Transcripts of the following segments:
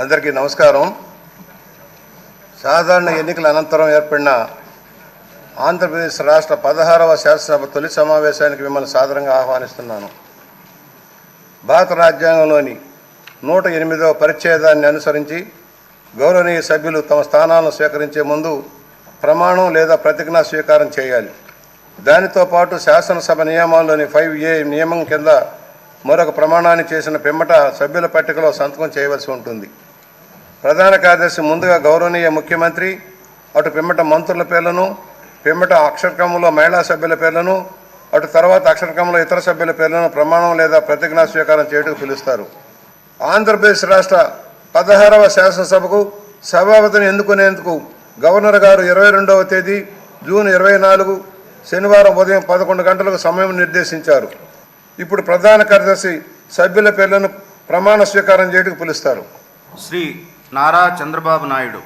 అందరికీ నమస్కారం. సాధారణ ఎన్నికల అనంతరం ఏర్పడిన ఆంధ్రప్రదేశ్ రాష్ట్ర పదహారవ శాసనసభ తొలి సమావేశానికి మిమ్మల్ని సాధారణంగా ఆహ్వానిస్తున్నాను. భారత రాజ్యాంగంలోని నూట ఎనిమిదవ పరిచ్ఛేదాన్ని అనుసరించి గౌరవనీయ సభ్యులు తమ స్థానాలను స్వీకరించే ముందు ప్రమాణం లేదా ప్రతిజ్ఞా స్వీకారం చేయాలి. దానితో పాటు శాసనసభ నియమాల్లోని ఫైవ్ ఏ నియమం కింద మరొక ప్రమాణాన్ని చేసిన పిమ్మట సభ్యుల పట్టికలో సంతకం చేయవలసి ఉంటుంది. ప్రధాన కార్యదర్శి ముందుగా గౌరవనీయ ముఖ్యమంత్రి అటు పిమ్మట మంత్రుల పేర్లను పిమ్మట అక్షరక్రమంలో మహిళా సభ్యుల పేర్లను అటు తర్వాత అక్షరక్రమంలో ఇతర సభ్యుల పేర్లను ప్రమాణం లేదా ప్రతిజ్ఞా స్వీకారం చేయటకు పిలుస్తారు. ఆంధ్రప్రదేశ్ రాష్ట్ర పదహారవ శాసనసభకు సభాపతిని ఎన్నుకునేందుకు గవర్నర్ గారు ఇరవై రెండవ తేదీ జూన్ ఇరవై నాలుగు శనివారం ఉదయం పదకొండు గంటలకు సమయం నిర్దేశించారు. ఇప్పుడు ప్రధాన కార్యదర్శి సభ్యుల పేర్లను ప్రమాణ స్వీకారం చేయటకు పిలుస్తారు. శ్రీ నారా చంద్రబాబు నాయుడు.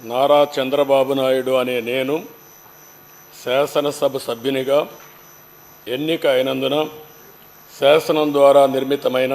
నారా చంద్రబాబు నాయుడు అనే నేను శాసనసభ సభ్యునిగా ఎన్నిక అయినందున శాసనం ద్వారా నిర్మితమైన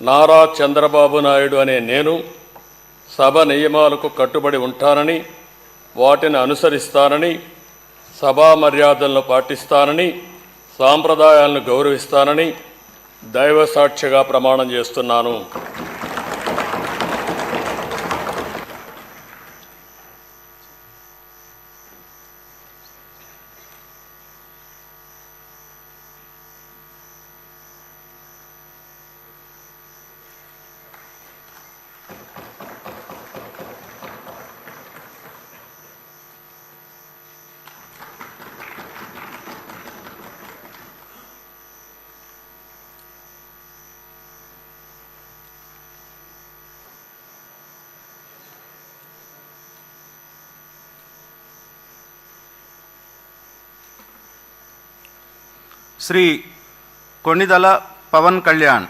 నారా చంద్రబాబు నాయుడు అనే నేను సభ నియమాలకు కట్టుబడి ఉంటానని వాటిని అనుసరిస్తానని సభా మర్యాదలను పాటిస్తానని సాంప్రదాయాలను గౌరవిస్తానని దైవ సాక్షిగా ప్రమాణం చేస్తున్నాను. శ్రీ కొణిదల పవన్ కళ్యాణ్.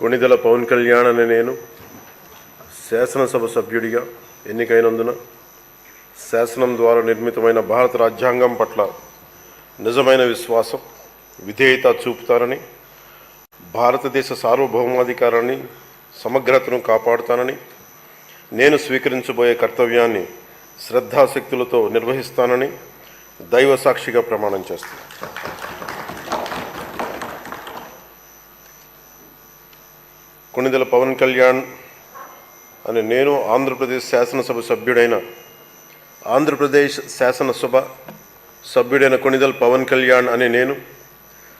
కొణిదల పవన్ కళ్యాణ్ అనే నేను శాసనసభ సభ్యుడిగా ఎన్నికైనందున శాసనం ద్వారా నిర్మితమైన భారత రాజ్యాంగం పట్ల నిజమైన విశ్వాసం విధేయత చూపుతానని భారతదేశ సార్వభౌమాధికారాన్ని సమగ్రతను కాపాడుతానని నేను స్వీకరించబోయే కర్తవ్యాన్ని శ్రద్ధాశక్తులతో నిర్వహిస్తానని దైవ సాక్షిగా ప్రమాణం చేస్తాను. కొణిదెల పవన్ కళ్యాణ్ అని నేను ఆంధ్రప్రదేశ్ శాసనసభ సభ్యుడైన ఆంధ్రప్రదేశ్ శాసనసభ సభ్యుడైన కొణిదెల పవన్ కళ్యాణ్ అని నేను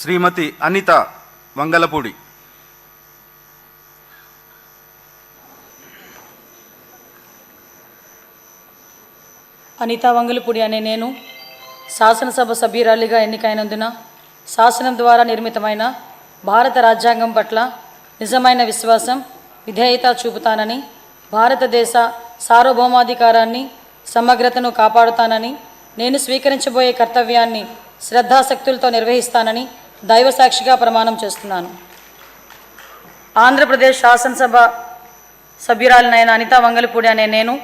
శ్రీమతి అనిత వంగలపూడి. అనితా వంగలపూడి అనే నేను శాసనసభ సభ్యురాలిగా ఎన్నికైనందున శాసనం ద్వారా నిర్మితమైన భారత రాజ్యాంగం పట్ల నిజమైన విశ్వాసం విధేయత చూపుతానని భారతదేశ సార్వభౌమాధికారాన్ని సమగ్రతను కాపాడుతానని నేను స్వీకరించబోయే కర్తవ్యాన్ని శ్రద్ధాశక్తులతో నిర్వహిస్తానని దైవ సాక్షిగా ప్రమాణం చేస్తున్నాను. ఆంధ్రప్రదేశ్ శాసనసభ సభ్యురాలినైన అనితా వంగలపూడి అనే నేను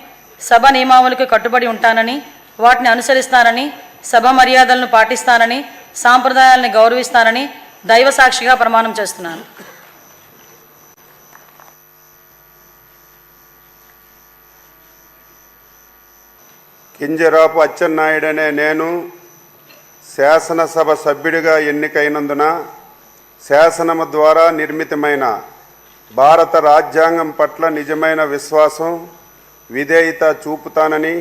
సభ నియమావళికి కట్టుబడి ఉంటానని వాటిని అనుసరిస్తానని సభ మర్యాదలను పాటిస్తానని సాంప్రదాయాలను గౌరవిస్తానని దైవ సాక్షిగా ప్రమాణం చేస్తున్నాను. కింజరాపు అచ్చెన్నాయుడనే నేను శాసనసభ సభ్యుడిగా ఎన్నికైనందున శాసనము ద్వారా నిర్మితమైన భారత రాజ్యాంగం పట్ల నిజమైన విశ్వాసం విధేయత చూపుతానని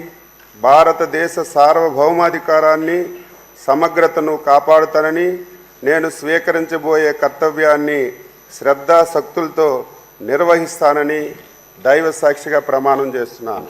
భారతదేశ సార్వభౌమాధికారాన్ని సమగ్రతను కాపాడుతానని నేను స్వీకరించబోయే కర్తవ్యాన్ని శ్రద్ధాశక్తులతో నిర్వహిస్తానని దైవ సాక్షిగా ప్రమాణం చేస్తున్నాను.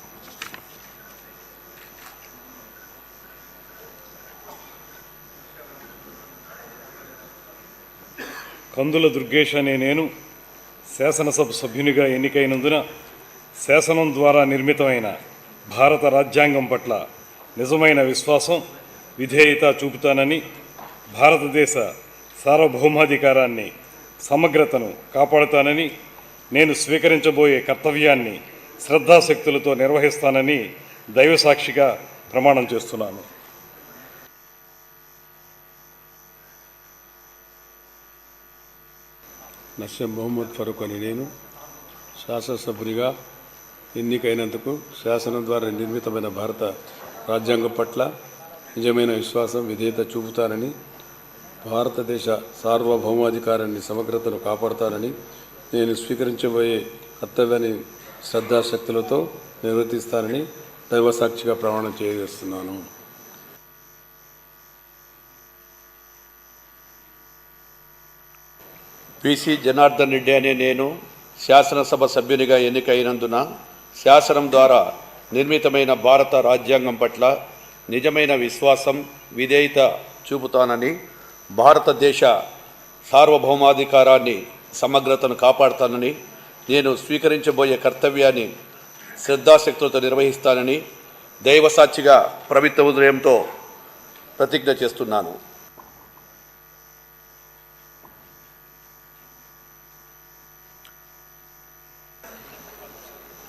కందుల దుర్గేష్ అనే నేను శాసనసభ సభ్యునిగా ఎన్నికైనందున శాసనం ద్వారా నిర్మితమైన భారత రాజ్యాంగం పట్ల నిజమైన విశ్వాసం విధేయత చూపుతానని భారతదేశ సార్వభౌమాధికారాన్ని సమగ్రతను కాపాడుతానని నేను స్వీకరించబోయే కర్తవ్యాన్ని శ్రద్ధాశక్తులతో నిర్వహిస్తానని దైవసాక్షిగా ప్రమాణం చేస్తున్నాను. నస్యం మొహమ్మద్ ఫరూక్ అని నేను శాసనసభ్యునిగా ఎన్నికైనందుకు శాసనం ద్వారా నిర్మితమైన భారత రాజ్యాంగం పట్ల నిజమైన విశ్వాసం విధేయత చూపుతానని భారతదేశ సార్వభౌమాధికారాన్ని సమగ్రతను కాపాడుతానని నేను స్వీకరించబోయే కర్తవ్యాన్ని శ్రద్ధాశక్తులతో నిర్వర్తిస్తానని దైవసాక్షిగా ప్రమాణం చేయజేస్తున్నాను. పిసి జనార్దన్ రెడ్డి అనే నేను శాసనసభ సభ్యునిగా ఎన్నికైనందున శాసనం ద్వారా నిర్మితమైన భారత రాజ్యాంగం పట్ల నిజమైన విశ్వాసం విధేయత చూపుతానని భారతదేశ సార్వభౌమాధికారాన్ని సమగ్రతను కాపాడుతానని నేను స్వీకరించబోయే కర్తవ్యాన్ని శ్రద్ధాశక్తులతో నిర్వహిస్తానని దైవసాక్షిగా ప్రభుత్వ ఉదయంతో ప్రతిజ్ఞ చేస్తున్నాను.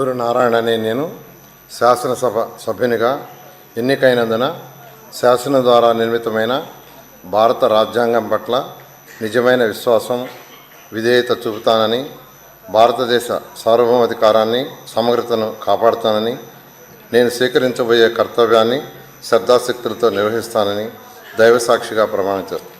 పొంగూరు నారాయణ అనే నేను శాసనసభ సభ్యునిగా ఎన్నికైనందున శాసనం ద్వారా నిర్మితమైన భారత రాజ్యాంగం పట్ల నిజమైన విశ్వాసం విధేయత చూపుతానని భారతదేశ సార్వభౌమాధికారాన్ని సమగ్రతను కాపాడుతానని నేను స్వీకరించబోయే కర్తవ్యాన్ని శ్రద్ధాశక్తులతో నిర్వహిస్తానని దైవసాక్షిగా ప్రమాణం చేస్తాను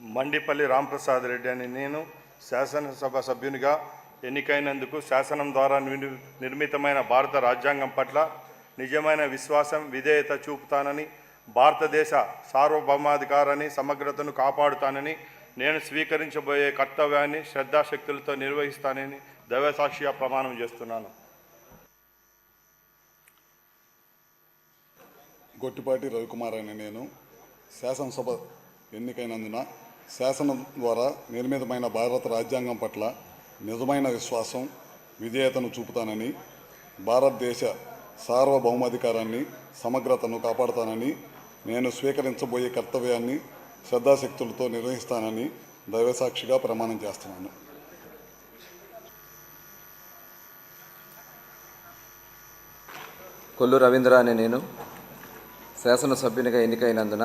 మండిపల్లి రాంప్రసాద్ రెడ్డి అని నేను శాసనసభ సభ్యునిగా ఎన్నికైనందుకు శాసనం ద్వారా నిర్మితమైన భారత రాజ్యాంగం పట్ల నిజమైన విశ్వాసం విధేయత చూపుతానని భారతదేశ సార్వభౌమాధికారాన్ని సమగ్రతను కాపాడుతానని నేను స్వీకరించబోయే కర్తవ్యాన్ని శ్రద్ధాశక్తులతో నిర్వహిస్తానని దైవసాక్షిగా ప్రమాణం చేస్తున్నాను. గొట్టిపాటి రవికుమార్ అని నేను శాసనసభ ఎన్నికైనందున శాసనం ద్వారా నిర్మితమైన భారత రాజ్యాంగం పట్ల నిజమైన విశ్వాసం విధేయతను చూపుతానని భారతదేశ సార్వభౌమాధికారాన్ని సమగ్రతను కాపాడుతానని నేను స్వీకరించబోయే కర్తవ్యాన్ని శ్రద్ధాశక్తులతో నిర్వహిస్తానని దైవసాక్షిగా ప్రమాణం చేస్తున్నాను. కొల్లు రవీంద్ర అనే నేను శాసనసభ్యునిగా ఎన్నికైనందున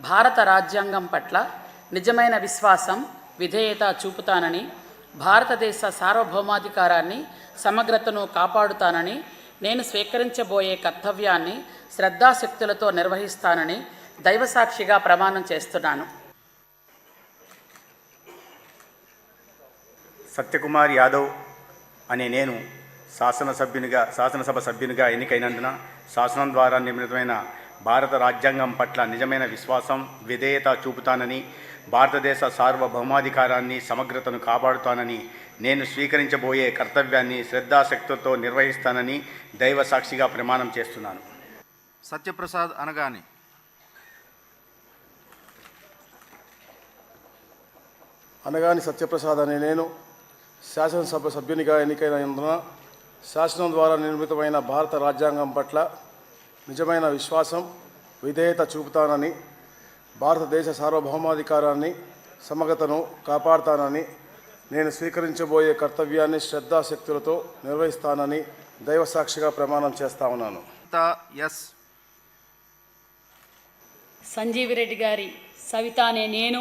భారత రాజ్యాంగం పట్ల నిజమైన విశ్వాసం విధేయత చూపుతానని భారతదేశ సార్వభౌమాధికారాన్ని సమగ్రతను కాపాడుతానని నేను స్వీకరించబోయే కర్తవ్యాన్ని శ్రద్ధాశక్తులతో నిర్వహిస్తానని దైవసాక్షిగా ప్రమాణం చేస్తున్నాను. సత్యకుమార్ యాదవ్ అనే నేను శాసనసభ్యునిగా శాసనసభ సభ్యునిగా ఎన్నికైనందున శాసనం ద్వారా నిర్మితమైన భారత రాజ్యాంగం పట్ల నిజమైన విశ్వాసం విధేయత చూపుతానని భారతదేశ సార్వభౌమాధికారాన్ని సమగ్రతను కాపాడుతానని నేను స్వీకరించబోయే కర్తవ్యాన్ని శ్రద్ధాశక్తితో నిర్వహిస్తానని దైవ సాక్షిగా ప్రమాణం చేస్తున్నాను. సత్యప్రసాద్ అనగాని అనగాని సత్యప్రసాద్ అనే నేను శాసనసభ సభ్యునిగా ఎన్నికైనందున శాసనం ద్వారా నిర్మితమైన భారత రాజ్యాంగం పట్ల నిజమైన విశ్వాసం విధేయత చూపుతానని భారతదేశ సార్వభౌమాధికారాన్ని సమగ్రతను కాపాడుతానని నేను స్వీకరించబోయే కర్తవ్యాన్ని శ్రద్ధాశక్తులతో నిర్వహిస్తానని దైవసాక్షిగా ప్రమాణం చేస్తా ఉన్నాను. ఎస్ సంజీవిరెడ్డి గారి సవిత అనే నేను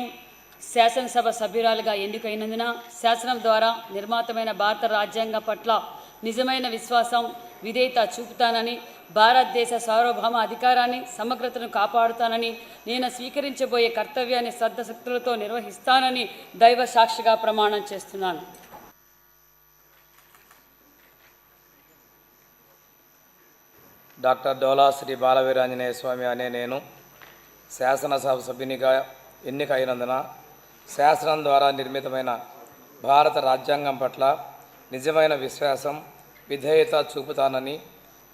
శాసనసభ సభ్యురాలుగా ఎన్నికైనందున శాసనం ద్వారా నిర్మాతమైన భారత రాజ్యాంగం పట్ల నిజమైన విశ్వాసం విధేయత చూపుతానని భారతదేశ సార్వభౌమ అధికారాన్ని సమగ్రతను కాపాడుతానని నేను స్వీకరించబోయే కర్తవ్యాన్ని శ్రద్ధశక్తులతో నిర్వహిస్తానని దైవ సాక్షిగా ప్రమాణం చేస్తున్నాను. డాక్టర్ డోలా శ్రీ బాలవీరాంజనేయ స్వామి అనే నేను శాసనసభ సభ్యునిగా అయినందున శాసనం ద్వారా నిర్మితమైన భారత రాజ్యాంగం పట్ల నిజమైన విశ్వాసం విధేయత చూపుతానని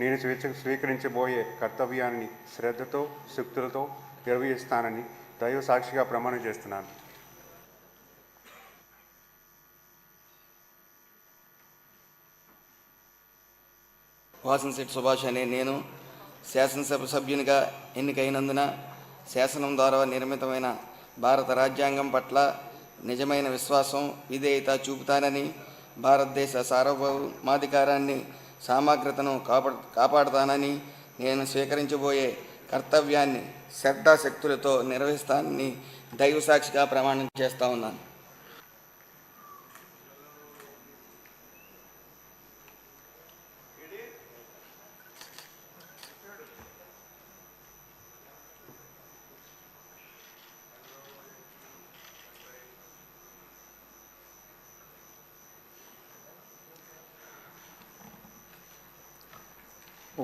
నేను స్వేచ్ఛకు స్వీకరించబోయే కర్తవ్యాన్ని శ్రద్ధతో శక్తులతో నిర్వహిస్తానని దైవ సాక్షిగా ప్రమాణం చేస్తున్నాను. వాసనశెట్టి సుభాష్ అనే నేను శాసనసభ సభ్యునిగా ఎన్నికైనందున శాసనం ద్వారా నిర్మితమైన భారత రాజ్యాంగం పట్ల నిజమైన విశ్వాసం విధేయత చూపుతానని భారతదేశ సార్వభౌమాధికారాన్ని సామగ్రతను కాప కాపాడుతానని నేను స్వీకరించబోయే కర్తవ్యాన్ని శ్రద్ధాశక్తులతో నిర్వహిస్తానని దైవ సాక్షిగా ప్రమాణం చేస్తా ఉన్నాను.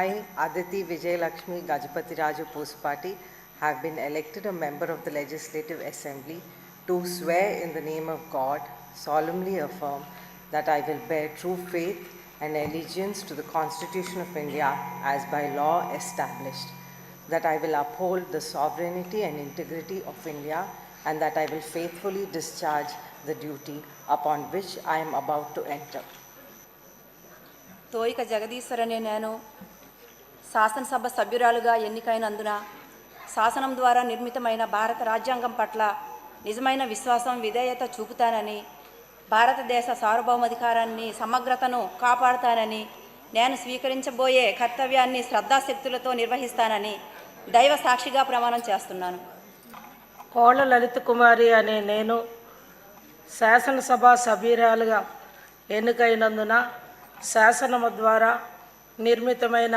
I, Aditi Vijayalakshmi Gajapati Raju Puspati, have been elected a member of the Legislative Assembly to swear in the name of God, solemnly affirm that I will bear true faith and allegiance to the Constitution of India as by law established, that I will uphold the sovereignty and integrity of India, and that I will faithfully discharge the duty upon which I am about to enter. ತೋಯಿಕ ಜಗದೀಶ್ವರನೇ ನಾನು శాసనసభ సభ్యురాలుగా ఎన్నికైనందున శాసనం ద్వారా నిర్మితమైన భారత రాజ్యాంగం పట్ల నిజమైన విశ్వాసం విధేయత చూపుతానని భారతదేశ సార్వభౌమాధికారాన్ని సమగ్రతను కాపాడుతానని నేను స్వీకరించబోయే కర్తవ్యాన్ని శ్రద్ధాశక్తులతో నిర్వహిస్తానని దైవ సాక్షిగా ప్రమాణం చేస్తున్నాను. కోళ్ళ లలిత కుమారి అనే నేను శాసనసభ సభ్యురాలుగా ఎన్నికైనందున శాసనము ద్వారా నిర్మితమైన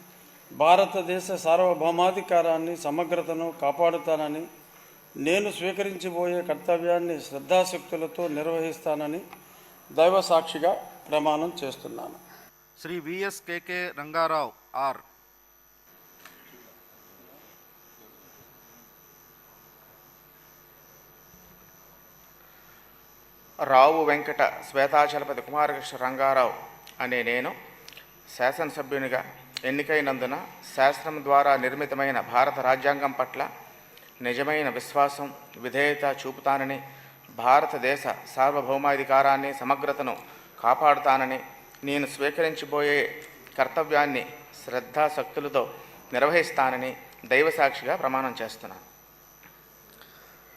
భారతదేశ సార్వభౌమాధికారాన్ని సమగ్రతను కాపాడుతానని నేను స్వీకరించబోయే కర్తవ్యాన్ని శ్రద్ధాశక్తులతో నిర్వహిస్తానని దైవ సాక్షిగా ప్రమాణం చేస్తున్నాను. Sri V S K K Rangarao R. Rao Venkata Swetachalapathi Kumarakrishna Rangarao అనే నేను శాసనసభ్యునిగా ఎన్నికైనందున శాస్త్రం ద్వారా నిర్మితమైన భారత రాజ్యాంగం పట్ల నిజమైన విశ్వాసం విధేయత చూపుతానని భారతదేశ సార్వభౌమాధికారాన్ని సమగ్రతను కాపాడుతానని నేను స్వీకరించబోయే కర్తవ్యాన్ని శ్రద్ధాశక్తులతో నిర్వహిస్తానని దైవసాక్షిగా ప్రమాణం చేస్తున్నాను.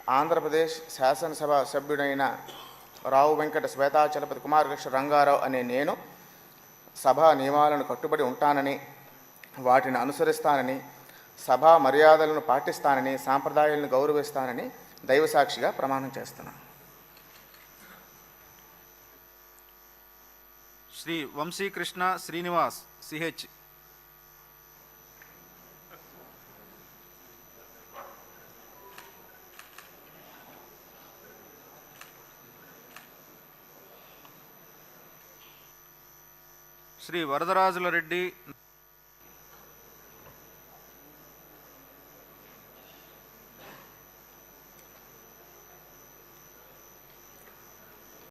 ఆంధ్రప్రదేశ్ శాసనసభ సభ్యుడైన రావు వెంకట శ్వేతాచలపతి కుమారకృష్ణ రంగారావు అనే నేను సభా నియమాలను కట్టుబడి ఉంటానని వాటిని అనుసరిస్తానని సభా మర్యాదలను పాటిస్తానని సాంప్రదాయాలను గౌరవిస్తానని దైవసాక్షిగా ప్రమాణం చేస్తున్నాను. Sri Vamsikrishna Srinivas C H Sri Varadarajula Reddy